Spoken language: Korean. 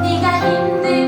네가 힘들